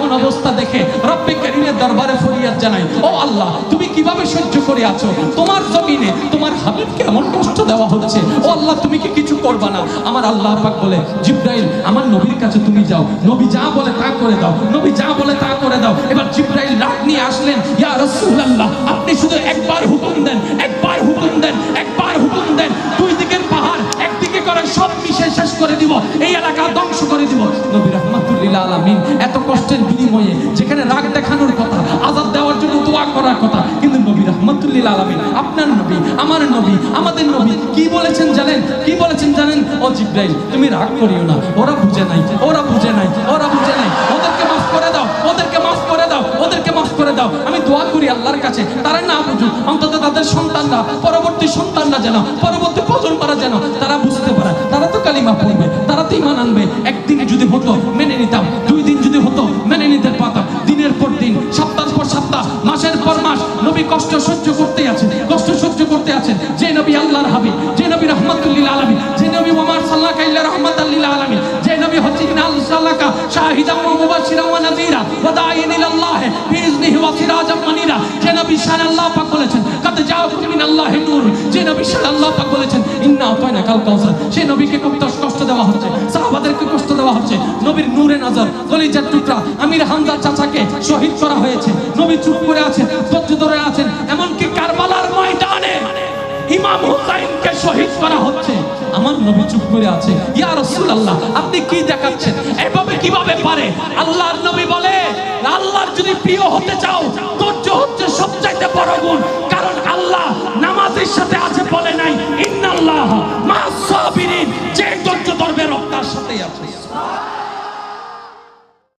এমন অবস্থা দেখে রব্বে করিমের দরবারে ফরিয়াদ জানাই, ও আল্লাহ, তুমি কীভাবে সহ্য করে আছো? তোমার জমিনে তোমার হাবিবকে এমন কষ্ট দেওয়া হচ্ছে। ও আল্লাহ, তুমি কি কিছু করবা না? আমার আল্লাহ পাক বলে, জিব্রাইল, আমার নবীর কাছে তুমি যাও। নবী যা বলে তা করে দাও। নবী যা বলে তা করে দাও। এবার জিব্রাইল রাত নিয়ে আসলেন, ইয়া রাসূলুল্লাহ, আপনি শুধু একবার হুকুম দেন, একবার হুকুম দেন, একবার হুকুম দেন। দুই দিকের পাহাড়, একদিকে করে সব মিশে শেষ করে দিব। এই এলাকা ধ্বংস করে দিব। নবী আলামিন, এত কষ্টের বিনিময়ে যেখানে রাগ দেখানোর কথা আজাদ দেওয়ার জন্য দোয়া করার কথা, কিন্তু নবী রহমাতুল্লিল আলামিন, আপনার নবী, আমার নবী, আমাদের নবী, কি বলেছেন জানেন? কি বলেছেন জানেন? ও জিব্রাইল, তুমি রাগ করিও না, ওরা বুঝে নাই, ওরা বুঝে নাই, ওরা বুঝে নাই। ওদেরকে মাফ করে দাও, ওদেরকে মাফ করে দাও, ওদেরকে মাফ করে দাও। আমি দোয়া করি আল্লাহর কাছে, তারা না বুঝুক, অন্তত তাদের সন্তানরা, পরবর্তী সন্তানরা যেন, পরবর্তী প্রজন্মরা যেন, তারা কালিমা তো ইমান আনবে একদিন যদি হতো, মেনে নিতাম। দুই দিন যদি হতো, মেনে নিতে পারতাম। দিনের পর দিন, সপ্তাহ পর সপ্তাহ, মাসের পর মাস, নবী কষ্ট সহ্য করতে আছেন, কষ্ট সহ্য করতে আছেন। যে নবী আল্লাহর হাবিব, যে নবী রহমতুল্লিল আলমী যে নবী ওমার সাল্লাহ কাইল্লা রহমতুল্লিল আলমী যে নবী হচ্ছে কিনা আল্লাহকা শাহিদা ওয়া মুবাশশিরা ওয়া নাযীরা, ওয়া দাঈন ইলাল্লাহ বিইذنিহি ওয়া সিরাজাম মুনীরা, যে নবী শান আল্লাহ পাক বলেছেন, কাদ জাআকুম মিনাল্লাহি নূর যে নবী শান আল্লাহ পাক বলেছেন, ইন্না আতাইনা কাল কাউসার সেই নবীকে কত দেওয়া হচ্ছে, নবীর নূরে নজর, কলিজার টুকরা, আমির হামজা চাচাকে শহীদ করা হয়েছে। নবী চুপ করে আছেন ধরে আছেন, এমনকি কারবালার ময়দানে হচ্ছে। আমার নবী চুপ করে আপনি কি দেখাচ্ছেন? এভাবে কীভাবে পারে? আল্লাহর নবী বলে, আল্লাহর যদি প্রিয় হতে চাও হচ্ছে সবচাইতে